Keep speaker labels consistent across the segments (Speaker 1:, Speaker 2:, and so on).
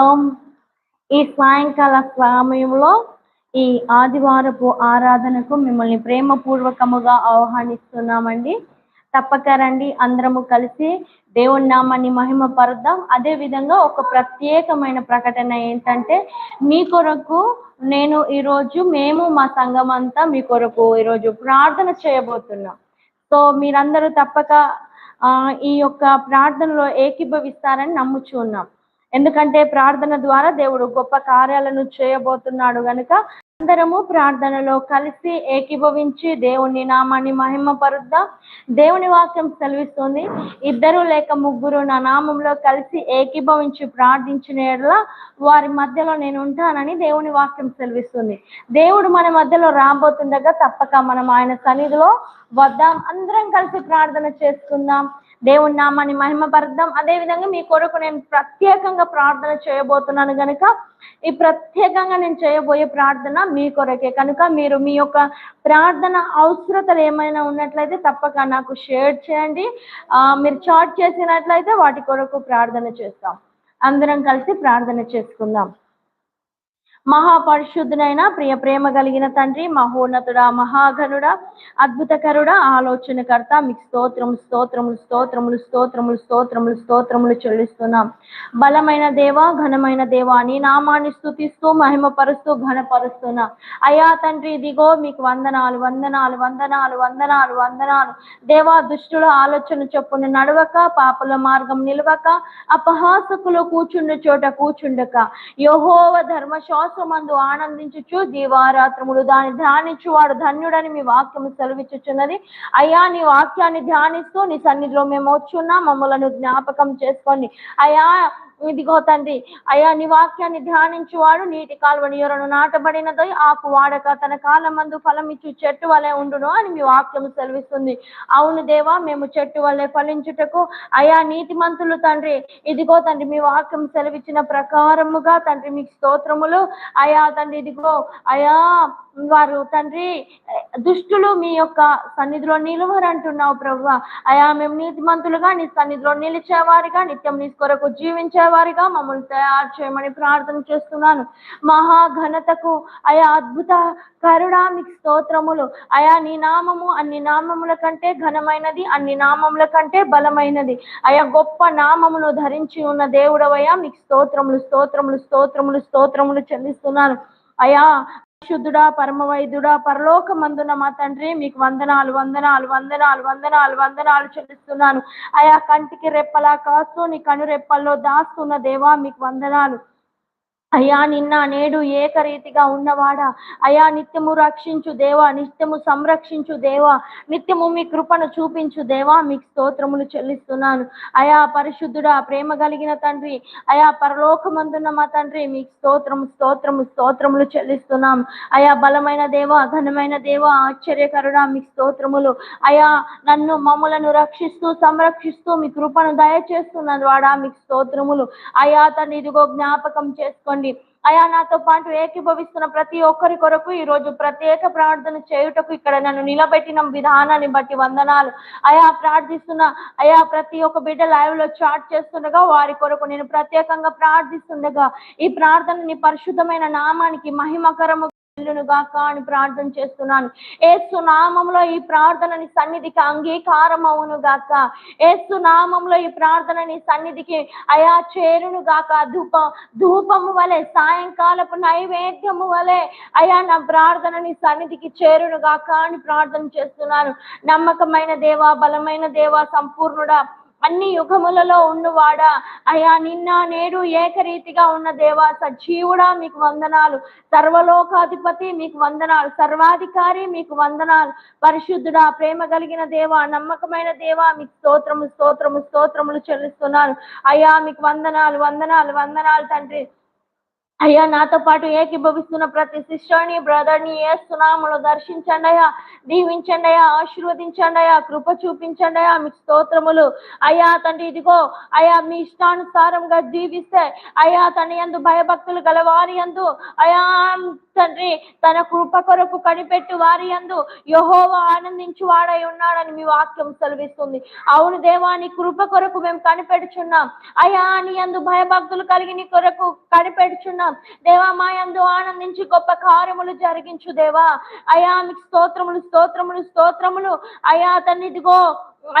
Speaker 1: Shalom ఈ సాయంకాల సమయంలో ఈ ఆదివారపు ఆరాధనకు మిమ్మల్ని ప్రేమపూర్వకముగా ఆహ్వానిస్తున్నామండి. తప్పక రండి అందరము కలిసి దేవుని నామాన్ని మహిమ పరుద్దాం. అదే విధంగా ఒక ప్రత్యేకమైన ప్రకటన ఏంటంటే మీ కొరకు నేను ఈరోజు మేము మా సంఘం అంతా మీ కొరకు ఈరోజు ప్రార్థన చేయబోతున్నాం. సో మీరందరూ తప్పక ఈ యొక్క ప్రార్థనలో ఏకీభవిస్తారని నమ్ముచున్నాం. ఎందుకంటే ప్రార్థన ద్వారా దేవుడు గొప్ప కార్యాలను చేయబోతున్నాడు గనుక అందరము ప్రార్థనలో కలిసి ఏకీభవించి దేవుని నామాన్ని మహిమపరుద్దాం. దేవుని వాక్యం సెలవిస్తుంది ఇద్దరు లేక ముగ్గురు నా నామంలో కలిసి ఏకీభవించి ప్రార్థించిన వారి మధ్యలో నేను ఉంటానని దేవుని వాక్యం సెలవిస్తుంది. దేవుడు మన మధ్యలో రాబోతుండగా తప్పక మనం ఆయన సన్నిధిలో వద్దాం. అందరం కలిసి ప్రార్థన చేసుకుందాం. దేవుని నామాన్ని మహిమపరుద్దాం. అదే విధంగా మీ కొరకు నేను ప్రత్యేకంగా ప్రార్థన చేయబోతున్నాను కనుక ఈ ప్రత్యేకంగా నేను చేయబోయే ప్రార్థన మీ కొరకే. కనుక మీరు మీ యొక్క ప్రార్థన అవసరతలు ఏమైనా ఉన్నట్లయితే తప్పక నాకు షేర్ చేయండి. మీరు చాట్ చేసినట్లయితే వాటి కొరకు ప్రార్థన చేస్తాం. అందరం కలిసి ప్రార్థన చేసుకుందాం. మహాపరిశుద్ధునైన ప్రియ ప్రేమ కలిగిన తండ్రి మహోన్నతుడా మహాఘనుడ అద్భుతకరుడా ఆలోచనకర్త మీకు స్తోత్రము స్తోత్రములు స్తోత్రములు స్తోత్రములు స్తోత్రములు స్తోత్రములు చెల్లిస్తున్నాం. బలమైన దేవ ఘనమైన దేవ నీ నామాన్ని స్థుతిస్తూ మహిమపరుస్తూ ఘనపరుస్తున్నా. అయా తండ్రి ఇదిగో మీకు వందనాలు వందనాలు వందనాలు వందనాలు వందనాలు. దేవా దుష్టుల ఆలోచన చొప్పున నడవక పాపుల మార్గం నిలవక అపహాసకులు కూర్చుండు చోట కూర్చుండక యహోవ వాక్యమందు ఆనందించుచు దీవారాత్రములు దాన్ని ధ్యానించు వాడు ధన్యుడని మీ వాక్యము సెలవిచ్చుచున్నది. అయ్యా నీ వాక్యాన్ని ధ్యానిస్తూ నీ సన్నిధిలో మేము వచ్చున్నా. మమ్మలను జ్ఞాపకం చేసుకోండి. అయ్యా ఇదిగో తండ్రి అయ్యా నీ వాక్యాన్ని ధ్యానించువాడు నీటి కాలువ నీరును నాటబడినదై ఆకు వాడక తన కాలం మందు ఫలం ఇచ్చు చెట్టు వలె ఉండును అని మీ వాక్యం సెలవిస్తుంది. అవును దేవా మేము చెట్టు వలె ఫలించుటకు అయా నీతిమంతులు తండ్రి. ఇదిగో తండ్రి మీ వాక్యం సెలవిచ్చిన ప్రకారముగా తండ్రి మీకు స్తోత్రములు. అయా తండ్రి ఇదిగో అయా వారు తండ్రి దుష్టులు మీ యొక్క సన్నిధిలో నిలువరంటున్నావు ప్రభు అయా మేము నీతిమంతులుగా నీ సన్నిధిలో నిలిచేవారిగా నిత్యం నీ కొరకు వారిగా మమ్మల్ని తయారు చేయమని ప్రార్థన చేస్తున్నాను. మహా ఘనతకు అయా అద్భుత కరుణా మీకు స్తోత్రములు. అయా నీ నామము అన్ని నామముల కంటే ఘనమైనది అన్ని నామముల కంటే బలమైనది. అయా గొప్ప నామమును ధరించి ఉన్న దేవుడవయ్యా మీకు స్తోత్రములు స్తోత్రములు స్తోత్రములు స్తోత్రములు చెల్లిస్తున్నాను. అయా శుద్ధుడా పరమ వైద్యుడా పరలోకమందున మా తండ్రి మీకు వందనాలు వందనాలు వందనాలు వందనాలు వందనాలు చెల్లిస్తున్నాను. అయా కంటికి రెప్పలా కాస్తూ నీ కను రెప్పల్లో దాస్తున్న దేవా మీకు వందనాలు. అయా నిన్న నేడు ఏకరీతిగా ఉన్నవాడా? అయా నిత్యము రక్షించు దేవా నిత్యము సంరక్షించు దేవా నిత్యము మీ కృపను చూపించు దేవా మీకు స్తోత్రములు చెల్లిస్తున్నాను. అయా పరిశుద్ధుడా ప్రేమ కలిగిన తండ్రి అయా పరలోకమందున్న మా తండ్రి మీకు స్తోత్రము స్తోత్రము స్తోత్రములు చెల్లిస్తున్నాం. అయా బలమైన దేవ ఘనమైన దేవ ఆశ్చర్యకరుడా మీకు స్తోత్రములు. అయా నన్ను మమ్మలను రక్షిస్తూ సంరక్షిస్తూ మీ కృపను దయచేస్తున్న వాడా మీకు స్తోత్రములు. అయా తను ఇదిగో జ్ఞాపకం చేసుకొని చేసుకోండి అయా నాతో పాటు ఏకీభవిస్తున్న ప్రతి ఒక్కరి కొరకు ఈ రోజు ప్రత్యేక ప్రార్థన చేయుటకు ఇక్కడ నన్ను నిలబెట్టిన విధానాన్ని బట్టి వందనాలు. అయా ప్రార్థిస్తున్న అయా ప్రతి ఒక్క బిడ్డ లైవ్లో చాట్ చేస్తుండగా వారి కొరకు నేను ప్రత్యేకంగా ప్రార్థిస్తుండగా ఈ ప్రార్థన నీ పరిశుద్ధమైన నామానికి మహిమకరము గాక అని ప్రార్థన చేస్తున్నాను. ఏసు నామంలో ఈ ప్రార్థనని సన్నిధికి అంగీకారం అవును గాక ఏసు నామంలో ఈ ప్రార్థనని సన్నిధికి అయా చేరును గాక ధూప ధూపము వలె సాయంకాలపు నైవేద్యము వలె అయా నా ప్రార్థనని సన్నిధికి చేరును గాక అని ప్రార్థన చేస్తున్నాను. నమ్మకమైన దేవా బలమైన దేవా సంపూర్ణుడా అన్ని యుగములలో ఉన్నవాడా అయా నిన్న నేడు ఏకరీతిగా ఉన్న దేవా సజీవుడా మీకు వందనాలు. సర్వలోకాధిపతి మీకు వందనాలు. సర్వాధికారి మీకు వందనాలు. పరిశుద్ధుడా ప్రేమ కలిగిన దేవా నమ్మకమైన దేవా మీకు స్తోత్రము స్తోత్రము స్తోత్రములు చెల్లిస్తున్నాను. అయ్యా మీకు వందనాలు వందనాలు వందనాలు తండ్రి. అయ్యా నాతో పాటు ఏకీభవిస్తున్న ప్రతి సిస్టర్ని బ్రదర్ని ఏ సునామలో దర్శించండి అయ్యా దీవించండి అయ్యా ఆశీర్వదించండి అయ్యా కృప చూపించండి అయ్యా మీకు స్తోత్రములు. అయ్యా తండ్రి ఇదిగో అయ్యా మీ ఇష్టానుసారంగా జీవిస్తే అయ్యా తన యందు భయభక్తులు గల వారి యందు అయా తండ్రి తన కృప కొరకు కనిపెట్టి వారి యందు యహోవ ఆనందించు వాడై ఉన్నాడని మీ వాక్యం సెలవిస్తుంది. అవును దేవా నీ కృప కొరకు మేము కనిపెడుచున్నాం. అయా నీ యందు భయభక్తులు కలిగి నీ కొరకు కనిపెడుచున్నాం. దేవా మా యందు ఆనందించి గొప్ప కార్యములు జరిగించు దేవా. అయా మీకు స్తోత్రములు స్తోత్రములు స్తోత్రములు. అయా తన్ని ఇదిగో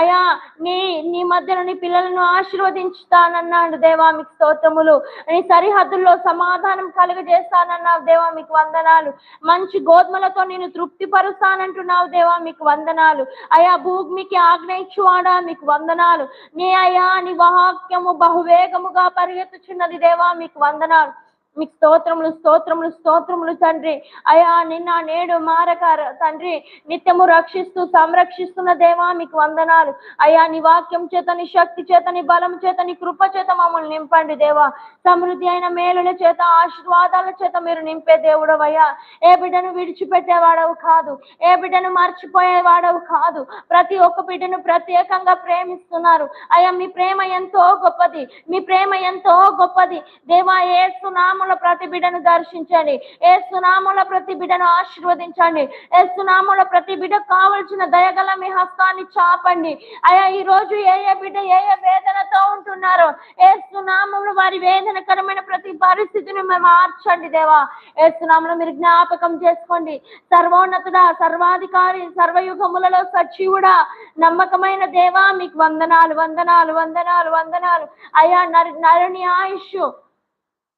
Speaker 1: అయా నీ నీ మధ్యలో నీ పిల్లలను ఆశీర్వదించుతానన్నాడు దేవా మీకు స్తోత్రములు. నీ సరిహద్దుల్లో సమాధానం కలుగజేస్తానన్నావు దేవా మీకు వందనాలు. మంచి గోధుమలతో నేను తృప్తిపరుస్తానంటున్నావు దేవా మీకు వందనాలు. అయా భూమికి ఆజ్ఞయించువాడా మీకు వందనాలు. నీ అయా నీ వాక్యము బహువేగముగా పరిగెత్తుచున్నది దేవా మీకు వందనాలు. మీకు స్తోత్రములు స్తోత్రములు స్తోత్రములు తండ్రి. అయా నిన్న నేడు మారక తండ్రి నిత్యము రక్షిస్తూ సంరక్షిస్తున్న దేవా మీకు వందనాలు. అయా నీ వాక్యం చేతని శక్తి చేతని బలం చేత నీ కృప చేత మమ్మల్ని నింపండి దేవా. సమృద్ధి అయిన మేలుల చేత ఆశీర్వాదాల చేత మీరు నింపే దేవుడవయ్యా. ఏ బిడ్డను విడిచిపెట్టేవాడవు కాదు. ఏ బిడ్డను మర్చిపోయేవాడవు కాదు. ప్రతి ఒక్క బిడ్డను ప్రత్యేకంగా ప్రేమిస్తున్నారు. అయ్యా మీ ప్రేమ ఎంతో గొప్పది. మీ ప్రేమ ఎంతో గొప్పది. దేవా ఏ సునాముల ప్రతి బిడ్డను దర్శించండి. ఏ సునాముల ప్రతి బిడ్డను ఆశీర్వదించండి. ఏ సునాముల ప్రతి బిడ్డ కావలసిన దయగల మీ హస్తాన్ని చాపండి. అయ్యా ఈ రోజు ఏ ఏ బిడ్డ ఏ ఏ వేదనతో ఉంటున్నారో ఏ సునామంలో వారి వేదనకరమైన ప్రతి పరిస్థితిని మేము మార్చండి దేవా. ఏ సునామంలో మీరు జ్ఞాపకం చేసుకోండి. సర్వోన్నతుడ సర్వాధికారి సర్వయుగములలో సచివుడా నమ్మకమైన దేవా మీకు వందనాలు వందనాలు వందనాలు వందనాలు. అయ్యా నరు నరుని ఆయుష్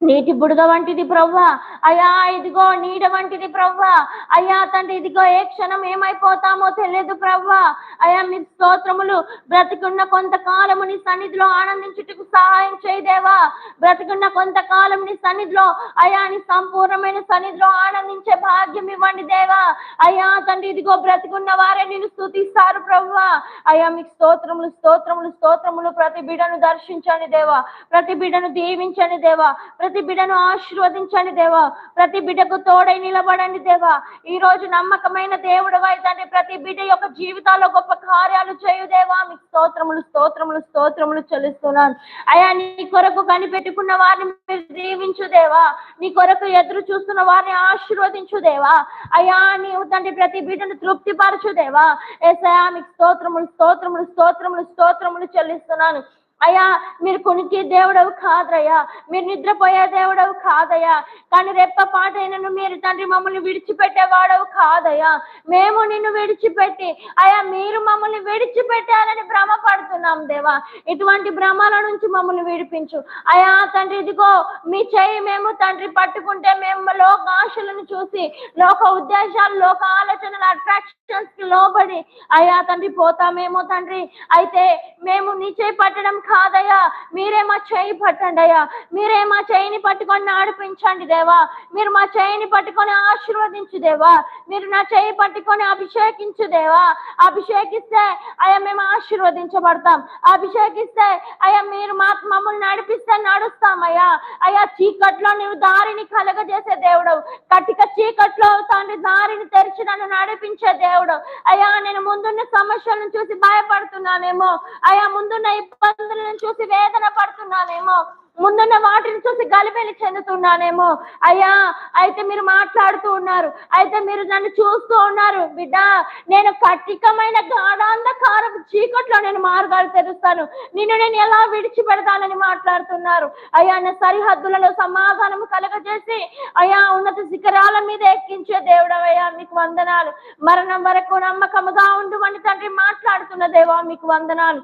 Speaker 1: నీటి బుడగ వంటిది ప్రవ్వా. అయ్యా ఇదిగో నీడ వంటిది ప్రవ్వా. అయ్యా తండ్రి ఇదిగో ఏ క్షణం ఏమైపోతామో తెలియదు ప్రవ్వా. అయ్యా మీ స్తోత్రములు బ్రతికున్న కొంతకాలము నీ సన్నిధిలో ఆనందించుటకు సహాయం చేయదేవా బ్రతికున్న కొంతకాలం నీ సన్నిధిలో అయా నీ సంపూర్ణమైన సన్నిధిలో ఆనందించే భాగ్యం ఇవ్వండి దేవా. అయ్యా తండ్రి ఇదిగో బ్రతికున్న వారే నేను స్థుతిస్తారు ప్రవ్వా. అయా మీకు స్తోత్రములు స్తోత్రములు స్తోత్రములు ప్రతి బిడను దర్శించండి దేవా. ప్రతి బిడను దీవించండి దేవా. ప్రతి బిడ్డను ఆశీర్వదించండి దేవా. ప్రతి బిడ్డకు తోడై నిలబడండి దేవా. ఈ రోజు నమ్మకమైన దేవుడు అయితే ప్రతి బిడ్డ యొక్క జీవితాల్లో గొప్ప కార్యాలు చేయు దేవా. మీకు స్తోత్రములు స్తోత్రములు స్తోత్రములు చెల్లిస్తున్నాను. అయ్యా నీ కొరకు కనిపెట్టుకున్న వారిని మీరు దీవించు దేవా. నీ కొరకు ఎదురు చూస్తున్న వారిని ఆశీర్వదించు దేవా. అయ్యా నీవు తండ్రి ప్రతి బిడ్డను తృప్తిపరచు దేవా. ఏసయా మీకు స్తోత్రములు స్తోత్రములు స్తోత్రములు స్తోత్రములు చెల్లిస్తున్నాను. అయ్యా మీరు కొనికి దేవుడవు కాదయ్యా మీరు నిద్రపోయే దేవుడవు కాదయ్యా కానీ రెప్ప పాట మీరు తండ్రి మమ్మల్ని విడిచిపెట్టేవాడవు కాదయ్యా. మేము నిన్ను విడిచిపెట్టి అయ్యా మీరు మమ్మల్ని విడిచిపెట్టాలని భ్రమపడుతున్నాం దేవా. ఇటువంటి భ్రమల నుంచి మమ్మల్ని విడిపించు. అయ్యా తండ్రి ఇదిగో మీ చేయి మేము తండ్రి పట్టుకుంటే మేము లోక ఆశలను చూసి లోక ఉద్దేశాలు లోక ఆలోచనలు అట్రాక్షన్స్కి లోబడి అయ్యా తండ్రి పోతామేమో తండ్రి. అయితే మేము నీ చేయి పట్టడం కాదయ్యా. మీరే మా చేయి పట్టండి అయ్యా మీరే మా చేయిని పట్టుకొని నడిపించండి దేవా. మీరు మా చేయిని పట్టుకొని ఆశీర్వదించు దేవా. మీరు నా చేయి పట్టుకొని అభిషేకించు దేవా. అభిషేకిస్తే అయ్యా మేము ఆశీర్వదించబడతాం. అభిషేకిస్తే అయ్యా మీరు మా మమ్మల్ని నడిపిస్తే నడుస్తామయ్యా. అయ్యా చీకట్లో నువ్వు దారిని కలగజేసే దేవుడు కటిక చీకట్లో తండ్రి దారిని తెరిచి నన్ను నడిపించే దేవుడు అయ్యా నేను ముందున్న సమస్యలను చూసి భయపడుతున్నానేమో. అయ్యా ముందున్న ఇబ్బందులు పరిస్థితులను చూసి వేదన పడుతున్నానేమో ముందున్న వాటిని చూసి గలిబెలి చెందుతున్నానేమో. అయ్యా అయితే మీరు మాట్లాడుతూ ఉన్నారు అయితే మీరు నన్ను చూస్తూ ఉన్నారు. బిడ్డ నేను కట్టికమైన గాఢాంధకారపు చీకట్లో నేను మార్గాలు తెరుస్తాను. నిన్ను నేను ఎలా విడిచిపెడతానని మాట్లాడుతున్నారు. అయ్యా నా సరిహద్దులలో సమాధానం కలగజేసి అయ్యా ఉన్నత శిఖరాల మీద ఎక్కించే దేవుడు అయ్యా మీకు వందనాలు. మరణం వరకు నమ్మకముగా ఉండు తండ్రి మాట్లాడుతున్న దేవా మీకు వందనాలు.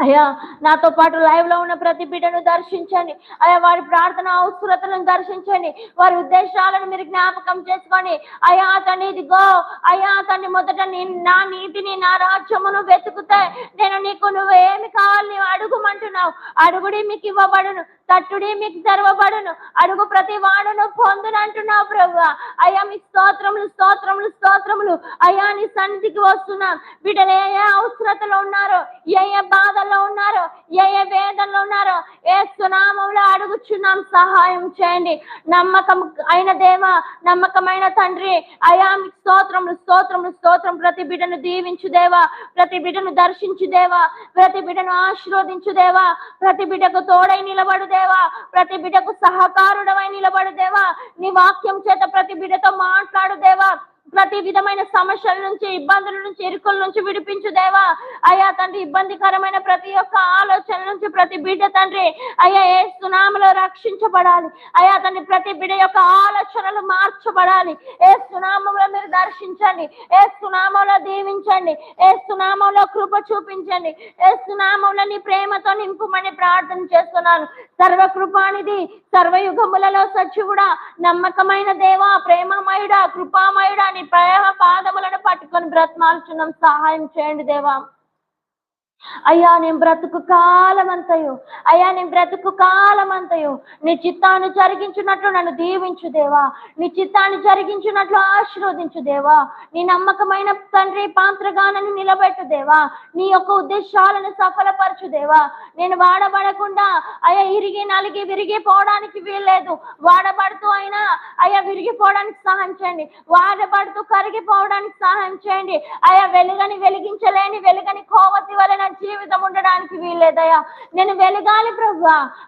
Speaker 1: అయ్యా నాతో పాటు లైవ్లో ఉన్న ప్రతి బిడ్డను దర్శించండి. అయ్యా వారి ప్రార్థన అవసరతలను దర్శించండి. వారి ఉద్దేశాలను మీరు జ్ఞాపకం చేసుకొని అయ్యా తండ్రి ఇదిగో అయ్యా తండ్రి మొదట నీ- నా నీతిని నా రాజ్యమును వెతుకుతే నేను నీకు నువ్వు ఏమి కావాలి అడుగుమంటున్నావు? అడుగుడి మీకు ఇవ్వబడును. తట్టుడి మీకు తెరవబడును అడుగు ప్రతి వాడును పొందునంటున్నావు ప్రభు అయ్యా మీ స్తోత్రములు స్తోత్రములు స్తోత్రములు. అయ్యా నీ సన్నిధికి వస్తున్నాం. వీటిని ఏ ఏ అవసరతలో ఉన్నారో ఏ ఏ బాధల్లో ఉన్నారో ఏ ఏ వేదనలో ఉన్నారో ఏ సునామంలో అడుగుచున్నాం. సహాయం చేయండి. నమ్మకం అయిన దేవ నమ్మకమైన తండ్రి అయా మీ స్తోత్రములు స్తోత్రములు స్తోత్రం ప్రతి బిడ్డను దీవించు దేవా. ప్రతి బిడ్డను దర్శించు దేవా. ప్రతి బిడ్డను ఆశీర్వదించు దేవా. ప్రతి బిడ్డకు తోడై నిలబడు దేవా ప్రతి బిడ్డకు సహకారుడవై నిలబడు దేవా నీ వాక్యం చేత ప్రతి బిడ్డతో మాట్లాడు దేవా ప్రతి విధమైన సమస్యల నుంచి ఇబ్బందుల నుంచి ఇరుకుల నుంచి విడిపించు దేవా. అయ్యా తండ్రి ఇబ్బందికరమైన ప్రతి ఒక్క ఆలోచన నుంచి ప్రతి బిడ్డ తండ్రి అయ్యా ఏ సునామలో రక్షించబడాలి. అయ్యా తండ్రి ప్రతి బిడ్డ యొక్క ఆలోచనలు మార్చబడాలి. ఏ సునామంలో మీరు దర్శించండి. ఏ సునామంలో దీవించండి. ఏ సునామంలో కృప చూపించండి. ఏ సునామంలో నీ ప్రేమతో నింపుమని ప్రార్థన చేస్తున్నాను. సర్వకృపానిది సర్వయుగములలో సచివుడా నమ్మకమైన దేవా ప్రేమమయుడా కృపామయుడా నీ ప్రేమ పాదములను పట్టుకొని బ్రతమాల్చున్నాం. సహాయం చేయండి దేవా. అయ్యా నేను బ్రతుకు కాలమంతయు. అయ్యా నేను బ్రతుకు కాలమంతయు. నీ చిత్తాన్ని జరిగించున్నట్లు నన్ను దీవించు దేవా. నీ చిత్తాన్ని జరిగించున్నట్లు ఆశీర్వదించు దేవా. నీ నమ్మకమైన తండ్రి పాత్రగానని నిలబెట్టు దేవా. నీ యొక్క ఉద్దేశాలను సఫలపరచు దేవా. నేను వాడబడకుండా అయ్యా ఇరిగి నలిగి విరిగిపోవడానికి వీల్లేదు. వాడబడుతూ అయినా అయ్యా విరిగిపోవడానికి సహాయం చేయండి. వాడబడుతూ కరిగిపోవడానికి సహాయం చేయండి. అయ్యా వెలుగని వెలిగించలేని వెలుగని కోవతి వలన జీవితం ఉండడానికి వీల్లేదయ్యా. నేను వెలగాలి ప్రభు.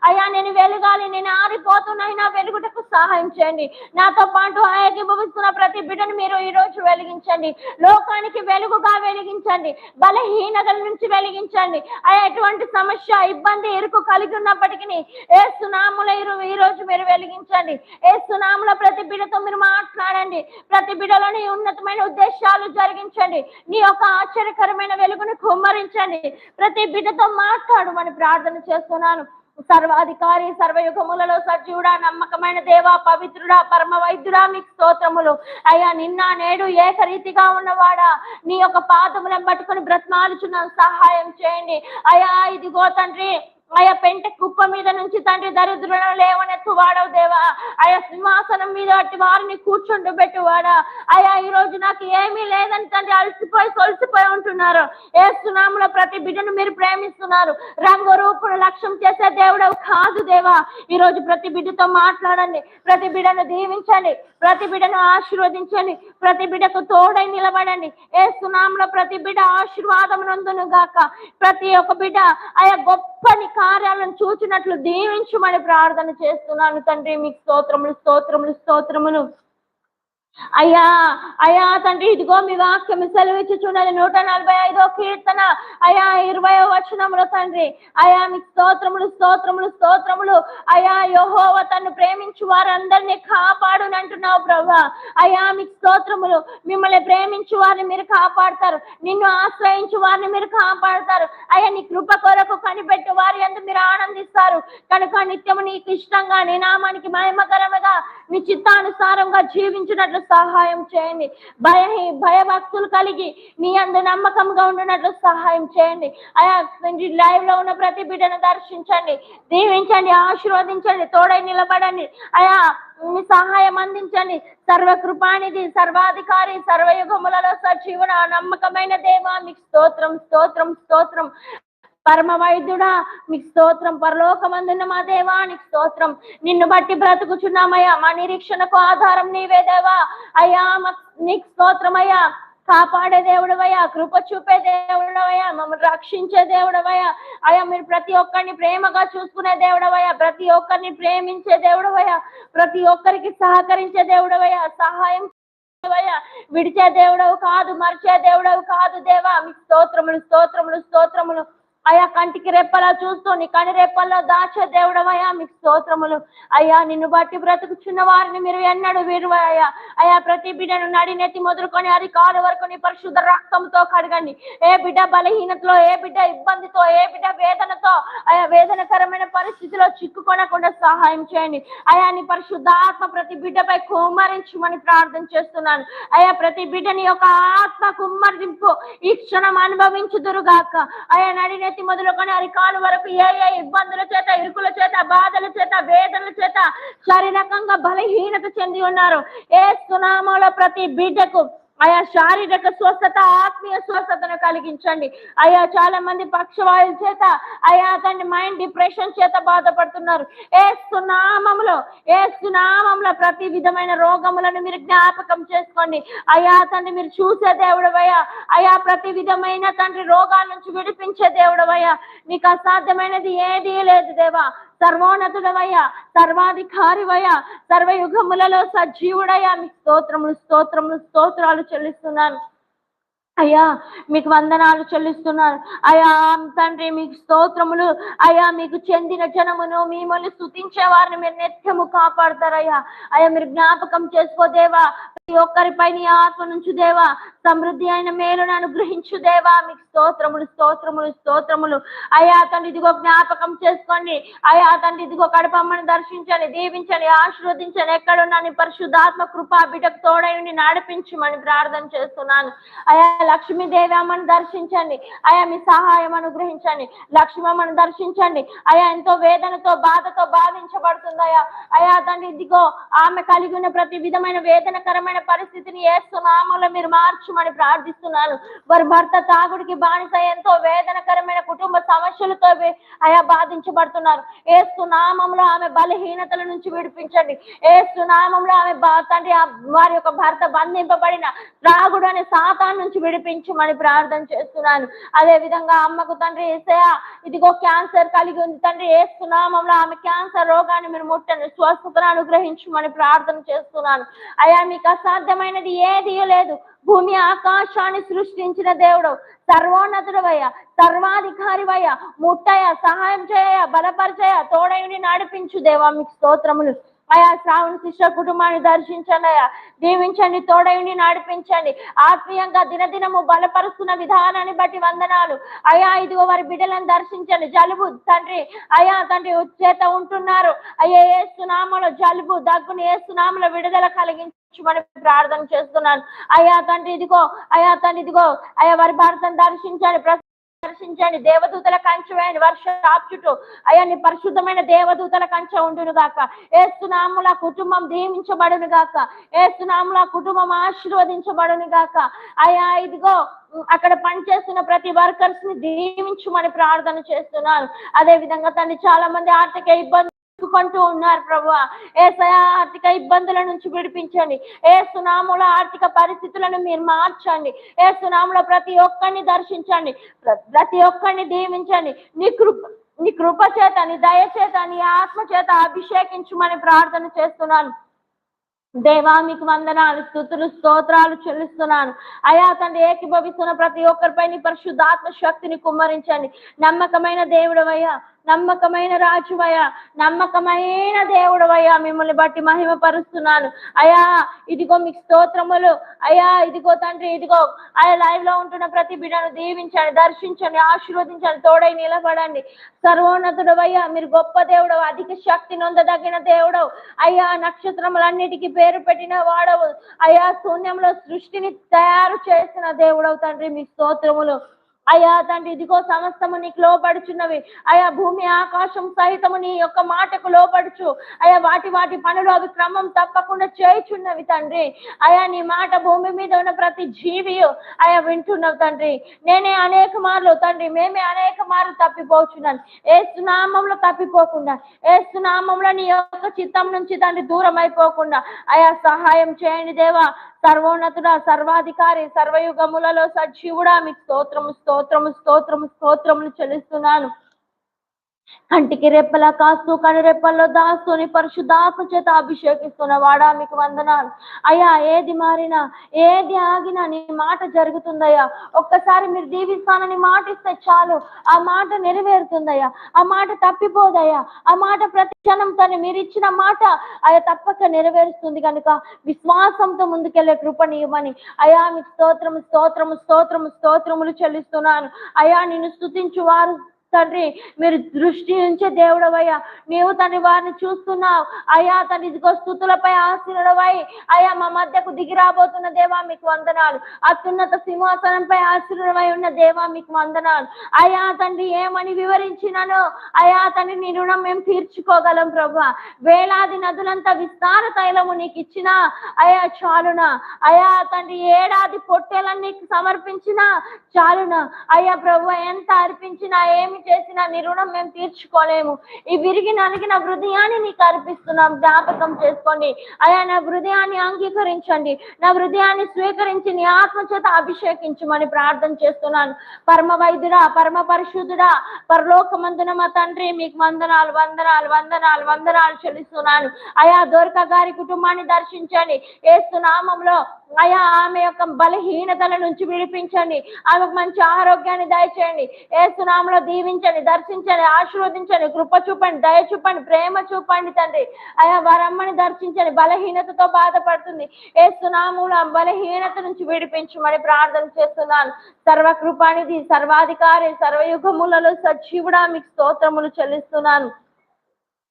Speaker 1: అయ్యా నేను వెలగాలి. నేను ఆరిపోతున్నాయినా వెలుగుటకు సహాయం చేయండి. నాతో పాటు ఏకీభవిస్తున్న ప్రతి బిడ్డను మీరు ఈ రోజు వెలిగించండి. లోకానికి వెలుగుగా వెలిగించండి. బలహీనతల నుంచి వెలిగించండి. అయ్యా ఎటువంటి సమస్య ఇబ్బంది ఇరుకు కలిగి ఉన్నప్పటికీ ఏ సునాముల ఈ రోజు మీరు వెలిగించండి. ఏ సునాముల ప్రతి బిడ్డతో మీరు మాట్లాడండి. ప్రతి బిడ్డలోని ఉన్నతమైన ఉద్దేశాలు జరిగించండి. నీ యొక్క ఆశ్చర్యకరమైన వెలుగును కుమ్మరించండి. ప్రతి బిడ్డతో మాట్లాడమని ప్రార్థన చేస్తున్నాను. సర్వాధికారి సర్వయుగములలో సజీవుడా నమ్మకమైన దేవా పవిత్రుడా పరమ వైద్యుడా మీకు స్తోత్రములు. అయ్యా నిన్న నేడు ఏకరీతిగా ఉన్నవాడా నీ యొక్క పాదములను పట్టుకొని బ్రతమాలుచున్నాను సహాయం చేయండి. అయ్యా ఇదిగో తండ్రి ఆయా పెంట కుప్ప మీద నుంచి తండ్రి దరిద్రులను లేవనెత్తు వాడవు దేవా. ఆయా సింహాసనం మీద అట్టి వారిని కూర్చుండు పెట్టువాడా. అయా ఈ రోజు నాకు ఏమీ లేదని తండ్రి అలసిపోయి సొలిసిపోయి ఉంటున్నారు. ఏ సునాముల ప్రతి బిడ్డను మీరు ప్రేమిస్తున్నారు. రంగు రూపును లక్ష్యం చేసే దేవుడవు కాదు దేవా. ఈ రోజు ప్రతి బిడ్డతో మాట్లాడండి. ప్రతి బిడ్డను దీవించండి. ప్రతి బిడ్డను ఆశీర్వదించండి. ప్రతి బిడ్డకు తోడై నిలబడండి. ఏ సునాముల ప్రతి బిడ్డ ఆశీర్వాదం నందును గాక ప్రతి ఒక్క బిడ్డ ఆయా గొప్ప గొప్పని కార్యాలను చూచినట్లు దీవించమని ప్రార్థన చేస్తున్నాను తండ్రి మీకు స్తోత్రములు స్తోత్రములు స్తోత్రములు. అయ్యా అయ్యా తండ్రి ఇదిగో మీ వాక్యం సెలవిచ్చుచున్నది నూట నలభై ఐదో కీర్తన. అయ్యా ఇరవై వచనములు తండ్రి. అయా మీ స్తోత్రములు స్తోత్రములు స్తోత్రములు. అయ్యా యహోవ తను ప్రేమించు వారందరినీ కాపాడునంటున్నావు ప్రభా. అయా మీ స్తోత్రములు మిమ్మల్ని ప్రేమించు వారిని మీరు కాపాడతారు. నిన్ను ఆశ్రయించు వారిని మీరు కాపాడతారు. అయ్యా నీ కృప కొరకు కనిపెట్టు వారి అందు మీరు ఆనందిస్తారు. కనుక నిత్యము నీకు ఇష్టంగా నీ నామానికి మహిమకరముగా నీ చిత్తానుసారంగా జీవించినట్లు సహాయం చేయండి. భయ భయభక్తులు కలిగి నీ అందు నమ్మకంగా ఉండినట్లు సహాయం చేయండి. అయా లైవ్లో ఉన్న ప్రతి బిడ్డను దర్శించండి. దీవించండి ఆశీర్వదించండి తోడై నిలబడండి. అయా మీ సహాయం అందించండి. సర్వకృపానిధి సర్వాధికారి సర్వయుగములలో సజీవన నమ్మకమైన దేవా మీకు స్తోత్రం స్తోత్రం స్తోత్రం. పరమ వైద్యుడా మీకు స్తోత్రం. పరలోకమందున్న మా దేవా నీకు స్తోత్రం. నిన్ను బట్టి బ్రతుకుచున్నామయ్యా. మా నిరీక్షణకు ఆధారం నీవే దేవా. అయ్యా మా నీకు స్తోత్రమయ్యా. కాపాడే దేవుడవయ్యా. కృప చూపే దేవుడవయ్యా. మమ్మల్ని రక్షించే దేవుడవయ్యా. అయ్యా మీరు ప్రతి ఒక్కరిని ప్రేమగా చూసుకునే దేవుడవయ్యా. ప్రతి ఒక్కరిని ప్రేమించే దేవుడవయ్యా. ప్రతి ఒక్కరికి సహకరించే దేవుడవయ్యా. సహాయం విడిచే దేవుడవు కాదు మరిచే దేవుడవు కాదు దేవా. మీ స్తోత్రములు స్తోత్రములు స్తోత్రములు. అయా కంటికి రెప్పలా చూస్తూ నీ కని రెప్పల్లో దాచే దేవుడవయ్యా మీకు స్తోత్రములు. అయ్యా నిన్ను బట్టి బ్రతుకుచున్న వారిని మీరు ఎన్నడు విరువయ్యా అయ్యా ప్రతి బిడ్డను నడినెత్తి మొదలుకొని అది కాలు వరకు నీ పరిశుద్ధ రక్తంతో కడగండి. ఏ బిడ్డ బలహీనతలో ఏ బిడ్డ ఇబ్బందితో ఏ బిడ్డ వేదనతో అయా వేదనకరమైన పరిస్థితిలో చిక్కుకొనకుండా సహాయం చేయండి. అయా నీ పరిశుద్ధ ఆత్మ ప్రతి బిడ్డపై కుమ్మరించమని ప్రార్థన చేస్తున్నాను. అయా ప్రతి బిడ్డని యొక్క ఆత్మ కుమ్మరింపు ఈ క్షణం అనుభవించుదురుగాక. అయా నడిన నడునెత్తి మొదలుకొని అరికాలు వరకు ఏ ఏ ఇబ్బందుల చేత ఇరుకుల చేత బాధల చేత వేదనల చేత శారీరకంగా బలహీనత చెంది ఉన్నారు. ఏ సునామలో ప్రతి బిడ్డకు ఆయా శారీరక స్వస్థత ఆత్మీయ స్వస్థతను కలిగించండి. అయా చాలా మంది పక్షవాయుల చేత అయా తండ్రి మైండ్ డిప్రెషన్ చేత బాధపడుతున్నారు. ఏ సునామంలో ఏ సునామంలో ప్రతి విధమైన రోగములను మీరు జ్ఞాపకం చేసుకోండి. అయా తండ్రి మీరు చూసే దేవుడవయ్యా. అయా ప్రతి విధమైన తండ్రి రోగాల నుంచి విడిపించే దేవుడవయ్యా. నీకు అసాధ్యమైనది ఏదీ లేదు దేవా. సర్వోన్నతుడవయ్యా సర్వాధికారివయ్యా సర్వయుగములలో సజీవుడయ్యా. మీ స్తోత్రములు స్తోత్రములు స్తోత్రాలు చెల్లిస్తున్నాను. అయ్యా మీకు వందనాలు చెల్లిస్తున్నారు అయా తండ్రి మీకు స్తోత్రములు. అయా మీకు చెందిన జనమును మిమ్మల్ని స్థుతించే వారిని మీరు నిత్యము కాపాడతారయ్యా. అయ్యా మీరు జ్ఞాపకం చేసుకోదేవా ప్రతి ఒక్కరిపై నీ ఆత్మ నుంచి దేవా సమృద్ధి అయిన మేలును అనుగ్రహించు దేవా. మీకు స్తోత్రములు స్తోత్రములు స్తోత్రములు. అయ్యా తండ్రి ఇదిగో జ్ఞాపకం చేసుకోండి. అయ్యా తండ్రి ఇదిగో కడపమ్మని దర్శించండి దీవించండి ఆశీర్వదించండి. ఎక్కడున్నా నీ పరిశుద్ధాత్మ కృపా బిడ్డకు తోడయుండి నడిపించమని ప్రార్థన చేస్తున్నాను. అయా లక్ష్మీదేవి అమ్మని దర్శించండి. అయా మీ సహాయం అనుగ్రహించండి. లక్ష్మమ్మని దర్శించండి. అయా ఎంతో వేదనతో బాధతో బాధించబడుతుంది అయా తండ్రి ఇదిగో ఆమె కలిగి ఉన్న ప్రతి విధమైన వేదనకరమైన పరిస్థితిని ఏసునామంలో మీరు మార్చమని ప్రార్థిస్తున్నాను వారి భర్త తాగుడికి బానిస ఎంతో వేదనకరమైన కుటుంబ సమస్యలతో అయా బాధించబడుతున్నారు. ఏస్తున్నామంలో ఆమె బలహీనతల నుంచి విడిపించండి. ఏస్తున్నామంలో ఆమె తండ్రి వారి యొక్క భర్త బంధింపబడిన త్రాగుడు అనే సాతాన్ నుంచి విడిపించమని ప్రార్థన చేస్తున్నాను. అదే విధంగా అమ్మకు తండ్రి ఏసయా ఇదిగో క్యాన్సర్ కలిగి ఉంది. తండ్రి ఏస్తున్నామంలో ఆమె క్యాన్సర్ రోగాన్ని మీరు ముట్టండి. స్వస్థతను అనుగ్రహించమని ప్రార్థన చేస్తున్నాను. అయా మీకు అసాధ్యమైనది ఏది లేదు. భూమి ఆకాశాన్ని సృష్టించిన దేవుడు సర్వోన్నతుడవయ్యా సర్వాధికారివయ్యా ముట్టయ సహాయం చేయ బలపరిచయ తోడయుని నడిపించు దేవా మీకు స్తోత్రములు. అయా శ్రావణ శిష్య కుటుంబాన్ని దర్శించండి అయ్యా. దీవించండి తోడయుని నడిపించండి. ఆత్మీయంగా దినదినము బలపరుస్తున్న విధానాన్ని బట్టి వందనాలు. అయా ఇదిగో వారి బిడ్డలను దర్శించండి. జలుబు తండ్రి అయా తండ్రి చేత ఉంటున్నారు. అయ్యా ఏ సునామలో జలుబు దగ్గుని ఏ సునామలో విడుదల కలిగించమని ప్రార్థన చేస్తున్నాను. అయ్యా తండ్రి ఇదిగో అయా తండ్రి ఇదిగో అయ్యా వారి భారతను దర్శించండి. దర్శించండి. దేవదూతల కంచె వేయండి. వర్ష అయ్యా నీ పరిశుద్ధమైన దేవదూతల కంచె ఉండును గాక. ఏసునాముల కుటుంబం దీవించబడును గాక. ఏసునాముల కుటుంబం ఆశీర్వదించబడును గాక. అయ్యా ఇదిగో అక్కడ పనిచేస్తున్న ప్రతి వర్కర్స్ని దీవించమని ప్రార్థన చేస్తున్నాను. అదే విధంగా తండ్రి చాలా మంది ఆర్థిక ఇబ్బంది కొంటూ ఉన్నారు ప్రభు. ఏసయా ఆర్థిక ఇబ్బందుల నుంచి విడిపించండి. ఏ సునాముల ఆర్థిక పరిస్థితులను మీరు మార్చండి. ఏ సునాముల ప్రతి ఒక్కరిని దర్శించండి. ప్రతి ఒక్కరిని దీవించండి. నీ కృప నీ కృప చేత నీ దయచేత నీ ఆత్మ చేత అభిషేకించమని ప్రార్థన చేస్తున్నాను. దేవా మీకు వందనాలు స్థుతులు స్తోత్రాలు చెల్లిస్తున్నాను. అయా తండ్రి ఏకీభవిస్తున్న ప్రతి ఒక్కరిపై నీ పరిశుద్ధాత్మ శక్తిని కుమ్మరించండి. నమ్మకమైన దేవుడవయ్యా నమ్మకమైన రాజువయ్యా నమ్మకమైన దేవుడవయ్యా మిమ్మల్ని బట్టి మహిమ పరుస్తున్నాను అయా ఇదిగో మీకు స్తోత్రములు. అయా ఇదిగో తండ్రి ఇదిగో. ఆయా లైవ్లో ఉంటున్న ప్రతి బిడ్డను దీవించండి దర్శించండి ఆశీర్వదించండి తోడై నిలబడండి. సర్వోన్నతుడవయ్యా మీరు గొప్ప దేవుడవు అధిక శక్తి నొందదగిన దేవుడవు. అయ్యా నక్షత్రములన్నిటికీ పేరు పెట్టిన వాడవు. అయా శూన్యంలో సృష్టిని తయారు చేసిన దేవుడవు తండ్రి. మీ స్తోత్రములు. అయా తండ్రి ఇదిగో సమస్తము నీకు లోపడుచున్నవి అయా భూమి ఆకాశం సహితము నీ యొక్క మాటకు లోపడుచు అయా వాటి వాటి పనులు అవి క్రమం తప్పకుండా చేయుచున్నవి తండ్రి. అయా నీ మాట భూమి మీద ఉన్న ప్రతి జీవియు అయా వింటున్నావు తండ్రి. నేనే అనేక మార్లు తండ్రి మేమే అనేక మార్లు తప్పిపోచున్నాను ఏ సునామంలో తప్పిపోకుండా ఏ సునామంలో నీ యొక్క చిత్తం నుంచి తండ్రి దూరం అయిపోకుండా అయా సహాయం చేయండి దేవా. సర్వోన్నతుడ సర్వాధికారి సర్వయుగములలో సజీవుడా. మీకు స్తోత్రము స్తోత్రము స్తోత్రము స్తోత్రములు చెల్లిస్తున్నాను. కంటికి రెప్పలా కాస్తూ కను రెప్పల్లో దాస్తూని పరిశుద్ధాత్మ చేత అభిషేకిస్తున్న వాడా మీకు వందనాలు. అయ్యా ఏది మారినా ఏది ఆగినా నీ మాట జరుగుతుందయ్యా. ఒక్కసారి మీరు దీవిస్తానని మాట ఇస్తే చాలు. ఆ మాట నెరవేరుతుందయ్యా. ఆ మాట తప్పిపోదయ్యా. ఆ మాట ప్రతి క్షణం తను మీరు ఇచ్చిన మాట అయ్యా తప్పక నెరవేరుస్తుంది కనుక విశ్వాసంతో ముందుకెళ్ళే కృపణీయమని అయా మీకు స్తోత్రము స్తోత్రము స్తోత్రము స్తోత్రములు చెల్లిస్తున్నాను. అయా నిన్ను స్తుతించు వారు తండ్రి మీరు దృష్టి ఉంచే దేవుడవయ్యా. నీవు తని వారిని చూస్తున్నావు. అయ్యా తండ్రి ఇదిగో స్థుతులపై ఆశీనుడవై. అయ్యా మా మధ్యకు దిగి రాబోతున్న దేవా మీకు వందనాలు. అత్యున్నత సింహాసనంపై ఆశీనుడవై ఉన్న దేవా మీకు వందనాలు. అయ్యా తండ్రి ఏమని వివరించినను? అయ్యా తండ్రి నీ రుణం మేము తీర్చుకోగలం ప్రభు. వేలాది నదులంతా విస్తార తైలము నీకు ఇచ్చిన అయ్యా చాలునా? అయ్యా తండ్రి ఏడాది పొట్టేలన్నీ సమర్పించిన చాలునా? అయ్యా ప్రభు ఎంత అర్పించినా ఏమి చేసినా నీ రుణం మేము తీర్చుకోలేము. ఈ విరిగి నా హృదయాన్ని నీకు అర్పిస్తున్నాం. జ్ఞాపకం చేసుకోండి. అయా నా హృదయాన్ని అంగీకరించండి. నా హృదయాన్ని స్వీకరించి నీ ఆత్మ చేత అభిషేకించమని ప్రార్థన చేస్తున్నాను. పరమ వైద్యుడా పరమ పరిశుద్ధుడా పరలోకమందున మా తండ్రి మీకు వందనాలు వందనాలు వందనాలు వందనాలు చెల్లిస్తున్నాను. అయా దొరక గారి కుటుంబాన్ని దర్శించండి. ఏసునామంలో అయా ఆమె యొక్క బలహీనతల నుంచి విడిపించండి. ఆమెకు మంచి ఆరోగ్యాన్ని దయచేయండి. ఏసునామలో దీవించండి దర్శించండి ఆశీర్వదించండి కృప చూపండి దయ చూపండి ప్రేమ చూపండి తండ్రి. అయా వారమ్మని దర్శించండి బలహీనతతో బాధపడుతుంది. ఏసునాములు ఆ బలహీనత నుంచి విడిపించమని ప్రార్థన చేస్తున్నాను. సర్వకృపానిధి సర్వాధికారి సర్వయుగములలో సజీవుడా మీకు స్తోత్రములు చెల్లిస్తున్నాను.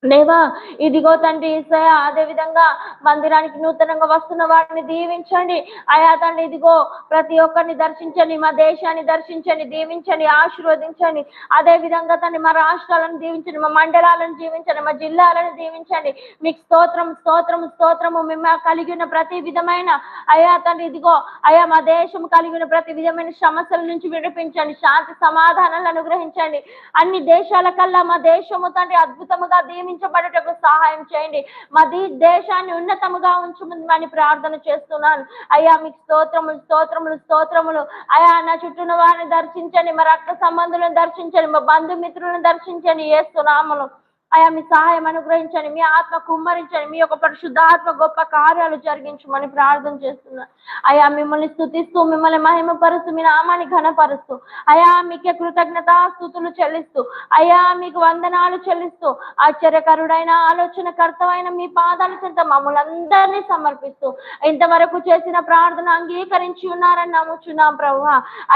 Speaker 1: దేవా ఇదిగో తండ్రి ఈసయ అదే విధంగా మందిరానికి నూతనంగా వస్తున్న వారిని దీవించండి. అయా తండ్రి ఇదిగో ప్రతి ఒక్కరిని దర్శించండి మా దేశాన్ని దర్శించండి దీవించండి ఆశీర్వదించండి. అదే విధంగా తండ్రి మా రాష్ట్రాలను దీవించండి మా మండలాలను దీవించండి మా జిల్లాలను దీవించండి. మీకు స్తోత్రం స్తోత్రం స్తోత్రము మేము కలిగి ఉన్న ప్రతి విధమైన అయా తండ్రి ఇదిగో అయా మా దేశం కలిగి ఉన్న ప్రతి విధమైన సమస్యల నుంచి విడిపించండి శాంతి సమాధానాలను అనుగ్రహించండి. అన్ని దేశాల కల్లా మా దేశము తండ్రి అద్భుతముగా దీవించబడటకు సహాయం చేయండి. మా దేశాన్ని ఉన్నతముగా ఉంచమని ప్రార్థన చేస్తున్నాను. అయ్యా మీకు స్తోత్రములు స్తోత్రములు స్తోత్రములు. అయా నా చుట్టూన వారిని దర్శించండి. మా రక్త సంబంధులను దర్శించండి. మా బంధుమిత్రులను దర్శించండి. ఏస్తున్నాములు అయా మీ సహాయం అనుగ్రహించండి. మీ ఆత్మ కుమ్మరించండి. మీ యొక్క పరిశుద్ధాత్మ గొప్ప కార్యాలు జరిగించమని ప్రార్థన చేస్తున్నా. అయా మిమ్మల్ని స్థుతిస్తూ మిమ్మల్ని మహిమపరుస్తూ మీ నామాన్ని ఘనపరుస్తూ. అయా మీకే కృతజ్ఞత స్థుతులు చెల్లిస్తూ. అయా మీకు వందనాలు చెల్లిస్తూ. ఆశ్చర్యకరుడైన ఆలోచన కర్తవైన మీ పాదాల చెంత మమ్మల్ని అందరినీ సమర్పిస్తూ ఇంతవరకు చేసిన ప్రార్థన అంగీకరించి ఉన్నారని నమ్ముచున్నాం ప్రభు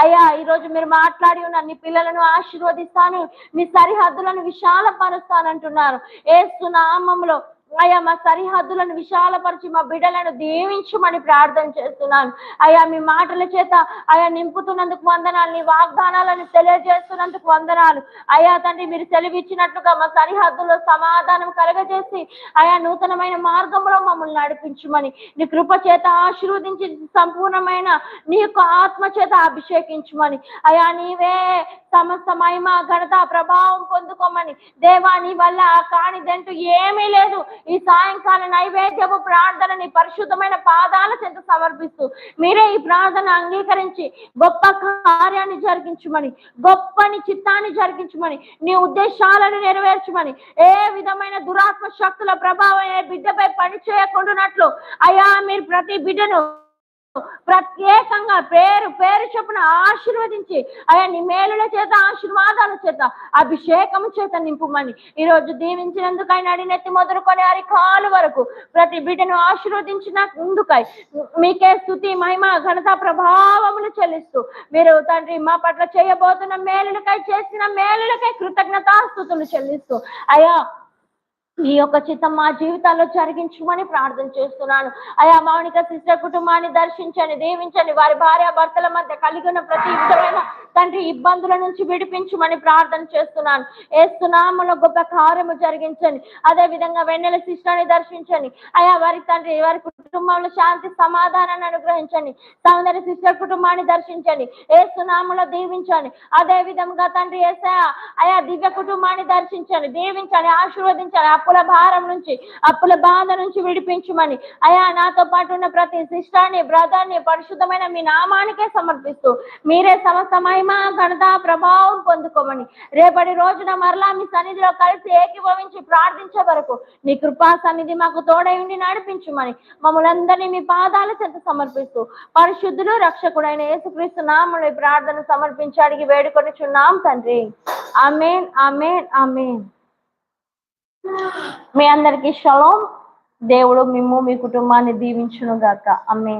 Speaker 1: అయ్యా ఈ రోజు మీరు మాట్లాడి ఉన్న నీ పిల్లలను ఆశీర్వదిస్తాను. మీ సరిహద్దులను విశాలపరుస్తానంటున్నారు ఏసునామంలో అయ్యా మా సరిహద్దులను విశాలపరిచి మా బిడ్డలను దీవించమని ప్రార్థన చేస్తున్నాను. అయ్యా మీ మాటల చేత అయా నింపుతున్నందుకు వందనాలు నీ వాగ్దానాలను తెలియజేస్తున్నందుకు వందనాలు. అయ్యా తండ్రి మీరు సెలవిచ్చినట్లుగా మా సరిహద్దులో సమాధానం కలగజేసి అయా నూతనమైన మార్గంలో మమ్మల్ని నడిపించమని నీ కృప చేత ఆశీర్వదించి సంపూర్ణమైన నీ యొక్క ఆత్మ చేత అభిషేకించమని అయా నీవే సమస్త మహిమ ఘనత ప్రభావం పొందుకోమని దేవా నీ వల్ల కానిదంటూ ఏమీ లేదు. ఈ సాయంకాల నైవేద్యము ప్రార్థనని పరిశుద్ధమైన పాదాల చెంత సమర్పిస్తూ మీరే ఈ ప్రార్థన అంగీకరించి గొప్ప కార్యాన్ని జరిగించమని గొప్పని చిత్తాన్ని జరిగించమని నీ ఉద్దేశాలను నెరవేర్చమని ఏ విధమైన దురాత్మ శక్తుల ప్రభావం ఏ బిడ్డపై పని చేయకుండానట్లు అయ్యా మీరు ప్రతి బిడ్డను ప్రత్యేకంగా పేరు పేరు చొప్పున ఆశీర్వదించి అయ్యా నీ మేలుల చేత ఆశీర్వాదాల చేత అభిషేకము చేత నింపుమని. ఈ రోజు దీవించినందుకై నడినెత్తి మొదలుకొని అరికాలు వరకు ప్రతి బిడ్డను ఆశీర్వదించిన ముందుకై మీకే స్థుతి మహిమ ఘనత ప్రభావములు చెల్లిస్తూ మీరు తండ్రి మా పట్ల చేయబోతున్న మేలులకై చేసిన మేలులకై కృతజ్ఞతాస్థుతులు చెల్లిస్తూ అయ్యా ఈ యొక్క చిత్తం మా జీవితాల్లో జరిగించమని ప్రార్థన చేస్తున్నాను. అయా మౌనిక సిస్టర్ కుటుంబాన్ని దర్శించండి దీవించండి. వారి భార్య భర్తల మధ్య కలిగి ఉన్న ప్రతి విధమైన తండ్రి ఇబ్బందుల నుంచి విడిపించమని ప్రార్థన చేస్తున్నాను. ఏస్తున్నామలో గొప్ప కార్యము జరిగించండి. అదే విధంగా వెన్నెల సిస్టర్ని దర్శించండి. అయా వారి తండ్రి వారి కుటుంబంలో శాంతి సమాధానాన్ని అనుగ్రహించండి. సౌందర్య సిస్టర్ కుటుంబాన్ని దర్శించండి. ఏస్తున్నామలో దీవించండి. అదే విధంగా తండ్రి ఏసయా అయా దివ్య కుటుంబాన్ని దర్శించండి. దీవించండి ఆశీర్వదించండి. అప్పుల భారం నుంచి అప్పుల బాధ నుంచి విడిపించమని. అయా నాతో పాటు ఉన్న ప్రతి శిష్టాన్ని బ్రదర్ని పరిశుద్ధమైన మీ నామానికే సమర్పిస్తూ మీరే సమస్త మహిమ ఘనత ప్రభావం పొందుకోమని. రేపటి రోజున మరలా మీ సన్నిధిలో కలిసి ఏకీభవించి ప్రార్థించే వరకు నీ కృపా సన్నిధి మాకు తోడై ఉండి నడిపించమని మమ్మల్ందరినీ మీ పాదాల చెంత సమర్పిస్తూ పరిశుద్ధులు రక్షకుడైన యేసుక్రీస్తు నామని ప్రార్థన సమర్పించి అడిగి వేడుకొనిచున్నాం తండ్రి. అమేన్ అమేన్ అమేన్ మీ అందరికి షలోం. దేవుడు మిమ్ము మీ కుటుంబాన్ని దీవించును గాక. అమ్మే